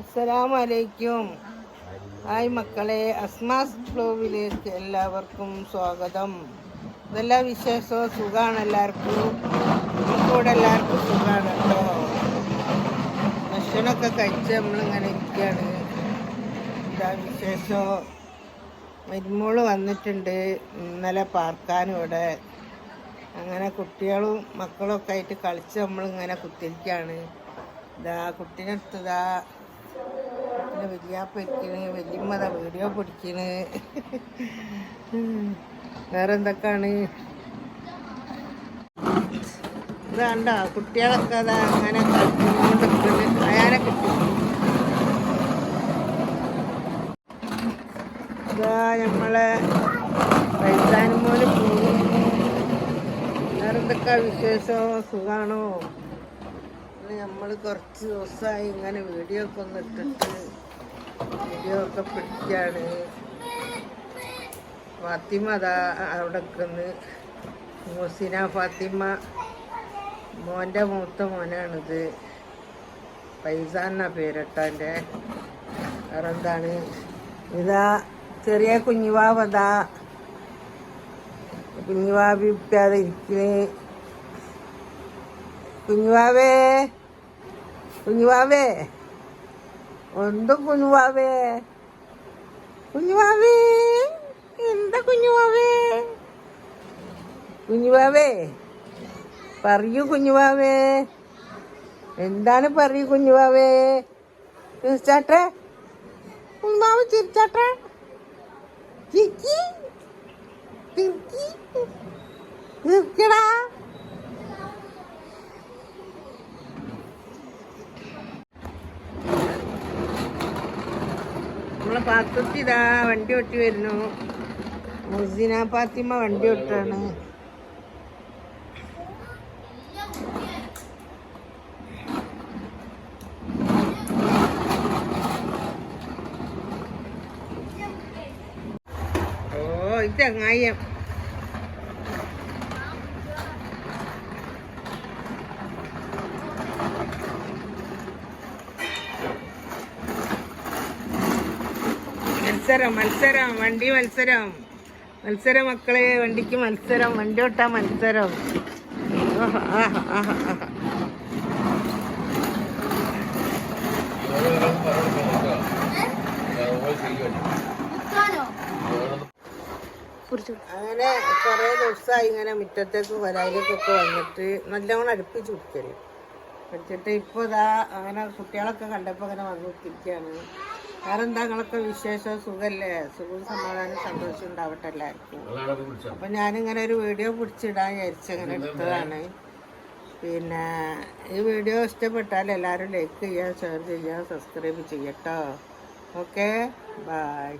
അസ്സലാമു അലൈക്കും ഹായ് മക്കളെ അസ്മാസ് ബ്ലോവിലേക്ക് എല്ലാവർക്കും സ്വാഗതം. ഇതെല്ലാം വിശേഷവും സുഖമാണ് എല്ലാവർക്കും? നമുക്കിവിടെ എല്ലാവർക്കും സുഖമാണ് കേട്ടോ. ഭക്ഷണമൊക്കെ കഴിച്ച് നമ്മളിങ്ങനെ ഇരിക്കുകയാണ്. എന്താ വിശേഷം? മരുമോൾ വന്നിട്ടുണ്ട്. ഇന്നലെ പാർക്കാനും ഇവിടെ. അങ്ങനെ കുട്ടികളും മക്കളൊക്കെ ആയിട്ട് കളിച്ച് നമ്മളിങ്ങനെ കുത്തിരിക്കുകയാണ്. ഇതാ കുട്ടീനെടുത്തതാ കുട്ടീനെ വലിയാപ്പ ഇരിക്കണ് വലിയമ്മത വീഡിയോ പിടിക്കണ്. വേറെ എന്തൊക്കെയാണ് ഇതാണ്ടോ കുട്ടികളൊക്കെ അതാ അങ്ങനെ അയാനെ കിട്ടി. ഇതാ നമ്മളെ വൈദ്യാനുമോന് പോകും വേറെന്തൊക്കെ വിശേഷം? സുഖാണോ? നമ്മൾ കുറച്ച് ദിവസമായി ഇങ്ങനെ വീഡിയോ ഒക്കെ ഒന്ന് ഇട്ടിട്ട് ഒക്കെ പിടിക്കാണ്. ഫാത്തിമ അതാ അവിടെ നിൽക്കുന്നു. മോസിന ഫാത്തിമ. മോന്റെ മൂത്ത മോനാണിത്. പൈസ എന്നാ വേറെ വേറെന്താണ് ഇതാ ചെറിയ കുഞ്ഞുവാവതാ കുഞ്ഞുവാവിക്കാതെ ഇരിക്കണേ. കുഞ്ഞുവാവേ. കുഞ്ഞുവാവേ. എന്ത് കുഞ്ഞുവാവേ? കുഞ്ഞുവാവേ എന്താ കുഞ്ഞുവാവേ? കുഞ്ഞുവാവേ പറയൂ കുഞ്ഞുവാവേ. എന്താണ് പറയൂ കുഞ്ഞുവാവേ? ചിരിച്ചാട്ടെ? കുഞ്ഞുവാവ് ചിരിച്ചാട്ടെ? ചിരിക്കി ചിരിക്കി. ചിരിക്കടാ നമ്മളെ പാത്തുത്തി ഇതാ വണ്ടി ഒട്ടി വരുന്നു. മുസിന പാത്തിമ്മ വണ്ടി ഒട്ടാണ്. ഓ ഇത് ചങ്ങായം മത്സരം മത്സരം വണ്ടി മത്സരം. മത്സരം മക്കളെ വണ്ടിക്ക് മത്സരം വണ്ടി ഓട്ടാ മത്സരം. അങ്ങനെ കുറേ ദിവസമായി ഇങ്ങനെ മുറ്റത്തേക്ക് വരായിലേക്കൊക്കെ വന്നിട്ട് നല്ലോണം അടുപ്പിച്ച് കുടിക്കൽ. വെച്ചിട്ട് ഇപ്പോൾ ഇതാ അങ്ങനെ കുട്ടികളൊക്കെ കണ്ടപ്പോൾ അങ്ങനെ വന്നു കുത്തിരിക്കുകയാണ് വേറെ എന്താ നിങ്ങളൊക്കെ വിശേഷം? സുഖല്ലേ? സുഖം സമാധാനം സന്തോഷം ഉണ്ടാവട്ടെ എല്ലാവർക്കും. അപ്പം ഞാനിങ്ങനെ ഒരു വീഡിയോ പിടിച്ചിടാൻ വിചാരിച്ച അങ്ങനെ എടുത്തതാണ്. പിന്നെ ഈ വീഡിയോ ഇഷ്ടപ്പെട്ടാൽ എല്ലാവരും ലൈക്ക് ചെയ്യുക ഷെയർ ചെയ്യുക സബ്സ്ക്രൈബ് ചെയ്യട്ടോ ഓക്കെ? ബൈ.